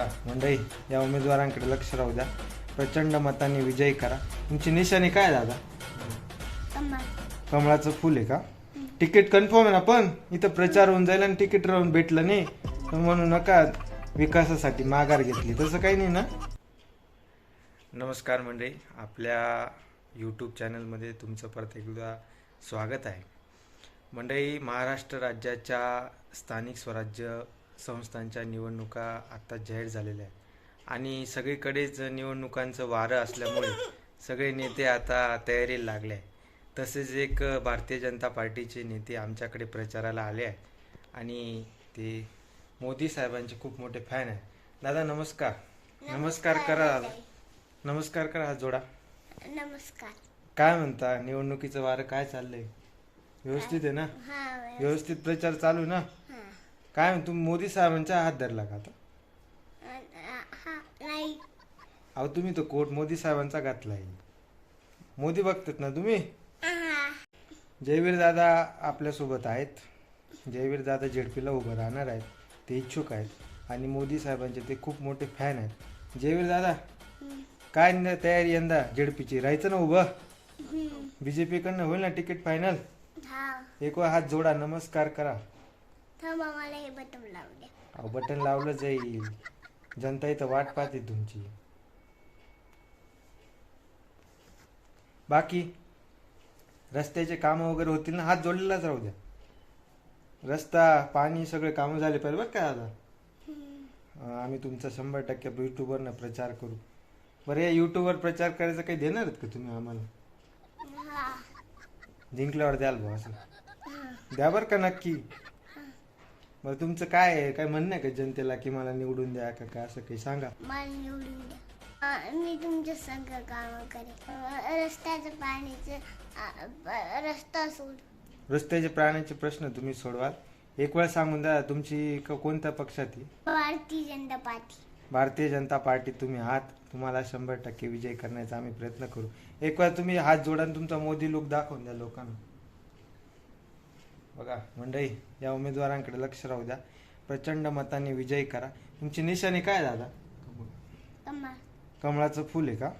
बघा मंडळी या उमेदवारांकडे लक्ष राहू द्या. प्रचंड मतांनी विजयी करा. तुमची निशाणी काय दादा? कमळ. कमळाचं फुल आहे का? तिकीट कन्फर्म आहे ना पण इथं प्रचार होऊन जाईल आणि तिकीट राहून भेटलं नाही. तर म्हणू नका विकासासाठी माघार घेतली. तसं काही नाही ना? नमस्कार मंडळी. आपल्या यूट्यूब चॅनलमध्ये तुमचं परत एकदा स्वागत आहे. मंडळी महाराष्ट्र राज्याच्या स्थानिक स्वराज्य संस्थांच्या निवडणुका आत्ता जाहीर झालेल्या आहेत. आणि सगळीकडेच निवडणुकांचं वारं असल्यामुळे सगळे नेते आता तयारीला लागले आहे तसेच एक भारतीय जनता पार्टीचे नेते आमच्याकडे प्रचाराला आले आहे आणि ते मोदी साहेबांचे खूप मोठे फॅन आहेत. दादा नमस्कार. नमस्कार करा. दादा. नमस्कार करा हात जोडा. नमस्कार. काय म्हणता? निवडणुकीचं वारं काय चाललंय? व्यवस्थित आहे ना? हा व्यवस्थित. प्रचार चालू आहे ना? हा काय म्हणतो मोदी साहेबांचा हात धरला का आता? नाही अहो तुम्ही तो कोट मोदी साहेबांचा घातलाय मोदी बघतात ना तुम्ही? जयवीर दादा आपल्यासोबत आहेत. जयवीर दादा झेडपीला उभं राहणार आहेत. ते इच्छुक आहेत. आणि मोदी साहेबांचे ते खूप मोठे फॅन आहेत. जयवीर दादा काय न तयारी यंदा झेडपीची? राहायचं ना उभं? बी जे पीकडनं होईल ना तिकीट फायनल हा. एक वेळ हात जोडा नमस्कार करा. थांबा मला हे बटन लावू द्या. अहो बटन लावलं जाईल. जनता इथं वाट पाहते तुमची. बाकी रस्त्याचे कामं वगैरे होतील ना हात जोडलेलाच राहू द्या. रस्ता पाणी सगळे कामं झाले पाहिजे बरं काय आता अं, आम्ही तुमचा शंभर टक्के युट्यूबवरनं प्रचार करू. बरं या युट्यूबवर प्रचार करायचं काही देणार आहेत का तुम्ही आम्हाला? हा. जिंकल्यावर द्याल भाऊ असं. द्या बरं का नक्की. बरं तुमचं काय आहे? काय म्हणणं आहे का जनतेला की मला निवडून द्या का काय असं काही सांगा? मला निवडून द्या. आ, मी तुमच्या संग काम करेन. रस्त्याचं ब- रस्ता सोड. रस्त्याचे प्राण्याचे प्रश्न तुम्ही सोडवाल. एक वेळ सांगून द्या तुमची क- कोणत्या पक्षात आहे? भारतीय जनता पार्टी. भारतीय जनता पार्टी तुम्ही आहात. तुम्हाला शंभर टक्के विजय करण्याचा आम्ही प्रयत्न करू. एक वेळा तुम्ही हात जोडा आणि तुमचा मोदी लुक दाखवून द्या लोकांना. बघा मंडळी या उमेदवारांकडे लक्ष राहू द्या. प्रचंड मतांनी विजयी करा. तुमची निशाणी काय दादा? कमळ. कमळाचं फुल आहे का?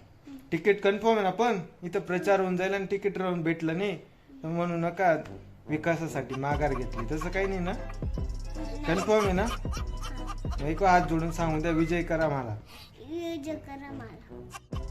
तिकीट कन्फर्म आहे ना पण इथं प्रचार होऊन जाईल आणि तिकीट राहून भेटलं नाही. तर म्हणू नका विकासासाठी माघार घेतली. तसं काही नाही ना? कन्फर्म आहे ना? एक हात जोडून सांगून द्या विजय करा मला. युज करा मला.